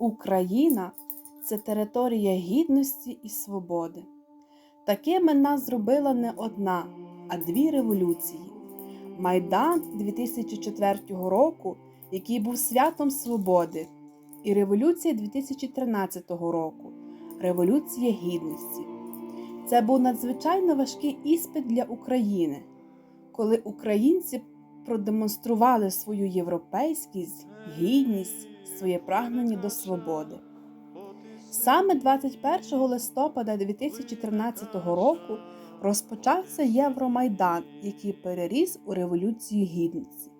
Україна це територія гідності і свободи. Такими нас зробила не одна, а дві революції. Майдан 2004 року, який був святом свободи, і революція 2013 року Революція Гідності. Це був надзвичайно важкий іспит для України, коли українці продемонстрували свою європейськість, гідність, своє прагнення до свободи. Саме 21 листопада 2013 року розпочався Євромайдан, який переріс у Революцію Гідності.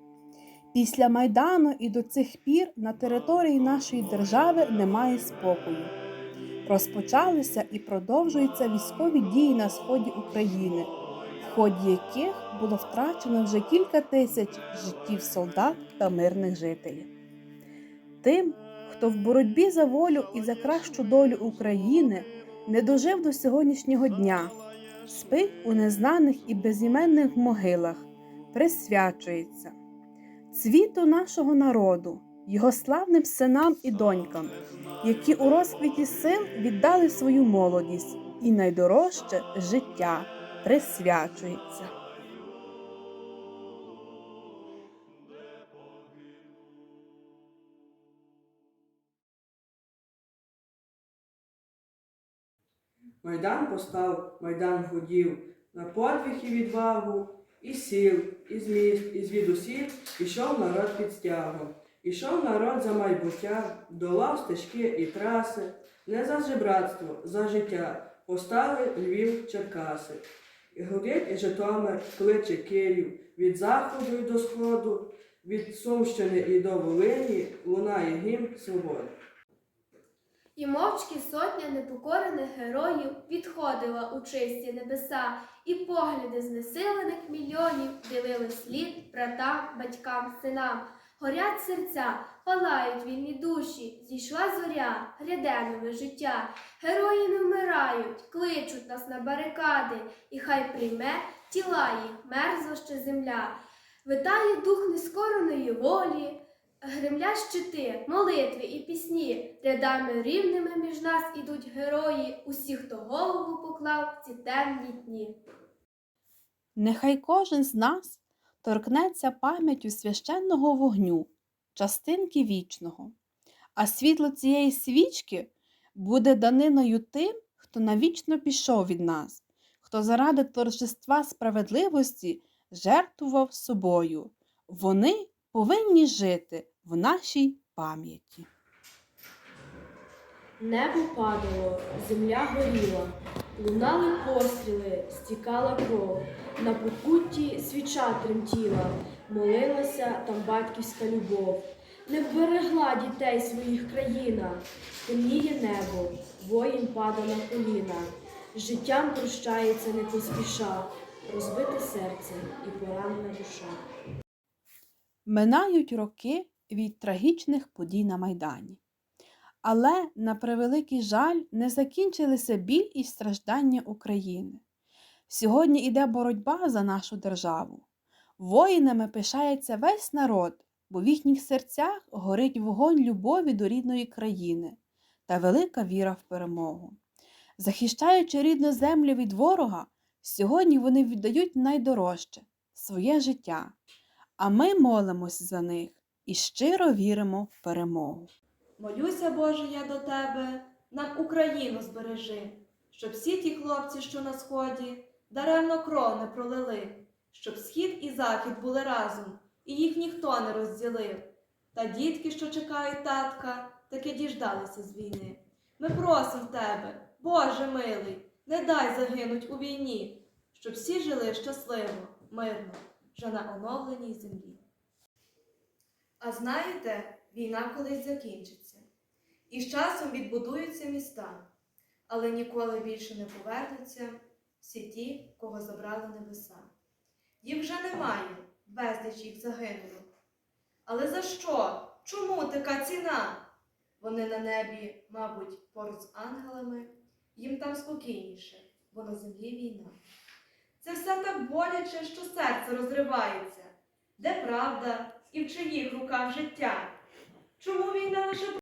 Після Майдану і до цих пір на території нашої держави немає спокою. Розпочалися і продовжуються військові дії на сході України, ході яких було втрачено вже кілька тисяч життів солдат та мирних жителів. Тим, хто в боротьбі за волю і за кращу долю України не дожив до сьогоднішнього дня, спить у незнаних і безіменних могилах, присвячується цвіту нашого народу, його славним синам і донькам, які у розквіті сил віддали свою молодість і найдорожче життя присвячується. Майдан постав, майдан гудів, на подвиг і відвагу, і сіл, і з міст, і звідусіль ішов народ під стягом. Ішов народ за майбуття, долав стежки і траси, не за жебратство, за життя, постали Львів, Черкаси. І Житомир, кличе Київ, від заходу і до сходу, від Сумщини і до Волині лунає гімн свободи. І мовчки сотня непокорених героїв відходила у чисті небеса, і погляди знесилених мільйонів дивили слід братам, батькам, синам. Горять серця, палають вільні душі, зійшла зоря, гряде нове життя. Герої не вмирають, кличуть нас на барикади, і хай прийме тіла їх мерзла ще земля. Витає дух нескореної волі, Гремлять щити, молитви і пісні, рядами рівними між нас ідуть герої, усі, хто голову поклав ці темні дні. Нехай кожен з нас торкнеться пам'яттю священного вогню, частинки вічного, а світло цієї свічки буде даниною тим, хто навічно пішов від нас, хто заради торжества справедливості жертвував собою. Вони повинні жити в нашій пам'яті. Небо падало, земля горіла, лунали постріли, стікала кров, на покутті свіча тремтіла, молилася там батьківська любов. Не вберегла дітей своїх країна, темніє небо, воїн пада на коліна, життям прощається не поспіша, розбите серце і поранена душа. Минають роки від трагічних подій на Майдані. Але, на превеликий жаль, не закінчилися біль і страждання України. Сьогодні йде боротьба за нашу державу. Воїнами пишається весь народ, бо в їхніх серцях горить вогонь любові до рідної країни та велика віра в перемогу. Захищаючи рідну землю від ворога, сьогодні вони віддають найдорожче своє життя. А ми молимось за них і щиро віримо в перемогу. Молюся, Боже, я до тебе, нам Україну збережи, щоб всі ті хлопці, що на сході, даремно кров не пролили, щоб схід і захід були разом, і їх ніхто не розділив. Та дітки, що чекають татка, таки діждалися з війни. Ми просимо тебе, Боже милий, не дай загинуть у війні, щоб всі жили щасливо, мирно, вже на оновленій землі. А знаєте, війна колись закінчиться. І з часом відбудуються міста, але ніколи більше не повернуться всі ті, кого забрали небеса. Їх вже немає, безліч їх загинуло. Але за що? Чому така ціна? Вони на небі, мабуть, поруч з ангелами, їм там спокійніше, бо на землі війна. Це все так боляче, що серце розривається. Де правда і в чиїх руках життя? Чому війна лише